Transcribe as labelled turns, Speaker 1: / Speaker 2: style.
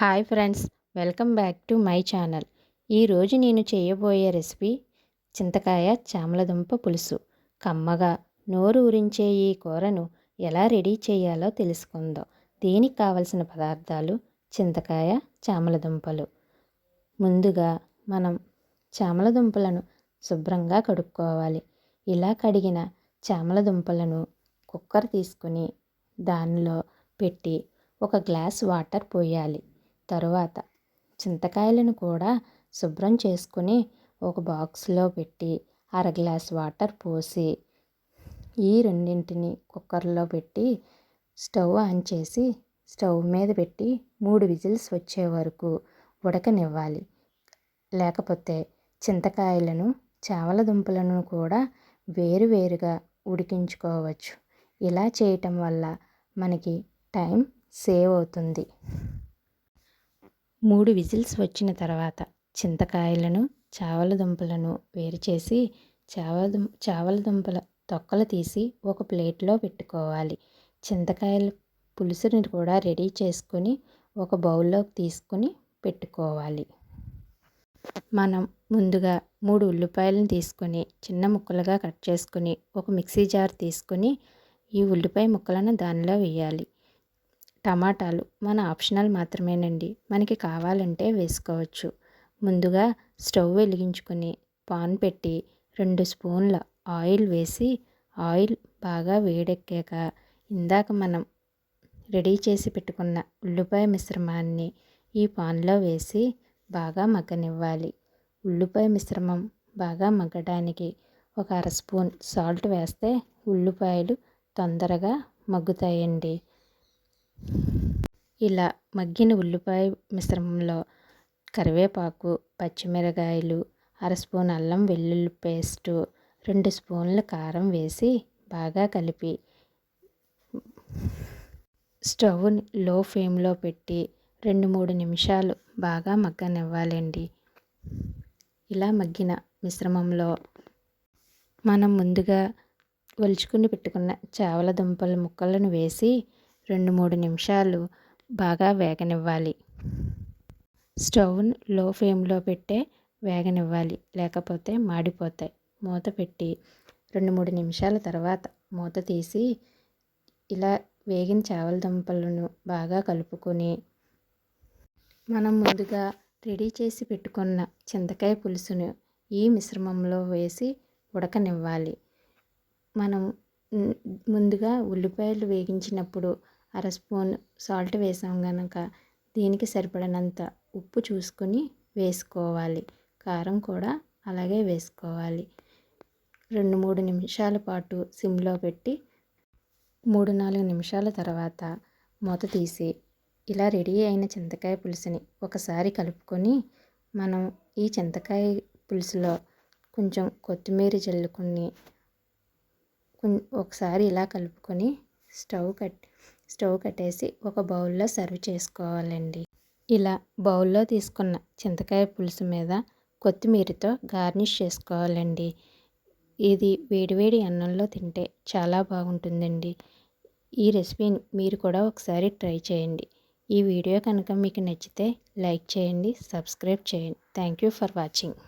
Speaker 1: Hi friends welcome back to my channel. ఈరోజు నేను చేయబోయే రెసిపీ చింతకాయ చామలదుంప పులుసు. కమ్మగా నోరు ఊరించే ఈ కూరను ఎలా రెడీ చేయాలో తెలుసుకుందాం. దీనికి కావలసిన పదార్థాలు చింతకాయ చామలదుంపలు. ముందుగా మనం చామలదుంపలను శుభ్రంగా కడుక్కోవాలి. ఇలా కడిగిన చామలదుంపలను కుక్కర్ తీసుకుని దానిలో పెట్టి ఒక గ్లాస్ వాటర్ పోయాలి. తరువాత చింతకాయలను కూడా శుభ్రం చేసుకుని ఒక బాక్స్లో పెట్టి అర గ్లాస్ వాటర్ పోసి ఈ రెండింటిని కుక్కర్లో పెట్టి స్టవ్ ఆన్ చేసి స్టవ్ మీద పెట్టి మూడు విజిల్స్ వచ్చే వరకు ఉడకనివ్వాలి. లేకపోతే చింతకాయలను చావల దుంపలను కూడా వేరువేరుగా ఉడికించుకోవచ్చు. ఇలా చేయటం వల్ల మనకి టైం సేవ్ అవుతుంది. మూడు విజిల్స్ వచ్చిన తర్వాత చింతకాయలను చావల దుంపలను వేరు చేసి చావల దుం చావల దుంపల తొక్కలు తీసి ఒక ప్లేట్లో పెట్టుకోవాలి. చింతకాయల పులుసుని కూడా రెడీ చేసుకొని ఒక బౌల్లోకి తీసుకుని పెట్టుకోవాలి. మనం ముందుగా మూడు ఉల్లిపాయలను తీసుకొని చిన్న ముక్కలుగా కట్ చేసుకుని ఒక మిక్సీ జార్ తీసుకొని ఈ ఉల్లిపాయ ముక్కలను దానిలో వేయాలి. టమాటాలు మన ఆప్షనల్ మాత్రమేనండి. మనకి కావాలంటే వేసుకోవచ్చు. ముందుగా స్టవ్ వెలిగించుకొని పాన్ పెట్టి రెండు స్పూన్ల ఆయిల్ వేసి ఆయిల్ బాగా వేడెక్కాక ఇందాక మనం రెడీ చేసి పెట్టుకున్న ఉల్లిపాయ మిశ్రమాన్ని ఈ పాన్లో వేసి బాగా మగ్గనివ్వాలి. ఉల్లిపాయ మిశ్రమం బాగా మగ్గడానికి ఒక అర స్పూన్ సాల్ట్ వేస్తే ఉల్లిపాయలు తొందరగా మగ్గుతాయండి. ఇలా మగ్గిన ఉల్లిపాయ మిశ్రమంలో కరివేపాకు పచ్చిమిరకాయలు అర స్పూన్ అల్లం వెల్లుల్లి పేస్టు రెండు స్పూన్ల కారం వేసి బాగా కలిపి స్టవ్ని లో ఫ్లేమ్లో పెట్టి రెండు మూడు నిమిషాలు బాగా మగ్గనివ్వాలండి. ఇలా మగ్గిన మిశ్రమంలో మనం ముందుగా ఒలుచుకుని పెట్టుకున్న చావల దుంపల ముక్కలను వేసి రెండు మూడు నిమిషాలు బాగా వేగనివ్వాలి. స్టవ్ను లో ఫ్లేమ్లో పెట్టే వేగనివ్వాలి. లేకపోతే మాడిపోతాయి. మూత పెట్టి రెండు మూడు నిమిషాల తర్వాత మూత తీసి ఇలా వేగిన చావల దుంపలను బాగా కలుపుకొని మనం ముందుగా రెడీ చేసి పెట్టుకున్న చింతకాయ పులుసును ఈ మిశ్రమంలో వేసి ఉడకనివ్వాలి. మనం ముందుగా ఉల్లిపాయలు వేగించినప్పుడు అర స్పూన్ సాల్ట్ వేసాం కనుక దీనికి సరిపడినంత ఉప్పు చూసుకొని వేసుకోవాలి. కారం కూడా అలాగే వేసుకోవాలి. రెండు మూడు నిమిషాల పాటు సిమ్లో పెట్టి మూడు నాలుగు నిమిషాల తర్వాత మూత తీసి ఇలా రెడీ అయిన చింతకాయ పులుసుని ఒకసారి కలుపుకొని మనం ఈ చింతకాయ పులుసులో కొంచెం కొత్తిమీర చల్లుకొని ఒకసారి ఇలా కలుపుకొని స్టవ్ కట్ స్టవ్ కట్టేసి ఒక బౌల్లో సర్వ్ చేసుకోవాలండి. ఇలా బౌల్లో తీసుకున్న చింతకాయ పులుసు మీద కొత్తిమీరతో గార్నిష్ చేసుకోవాలండి. ఇది వేడివేడి అన్నంలో తింటే చాలా బాగుంటుందండి. ఈ రెసిపీని మీరు కూడా ఒకసారి ట్రై చేయండి. ఈ వీడియో కనుక మీకు నచ్చితే లైక్ చేయండి సబ్స్క్రైబ్ చేయండి. Thank you for watching.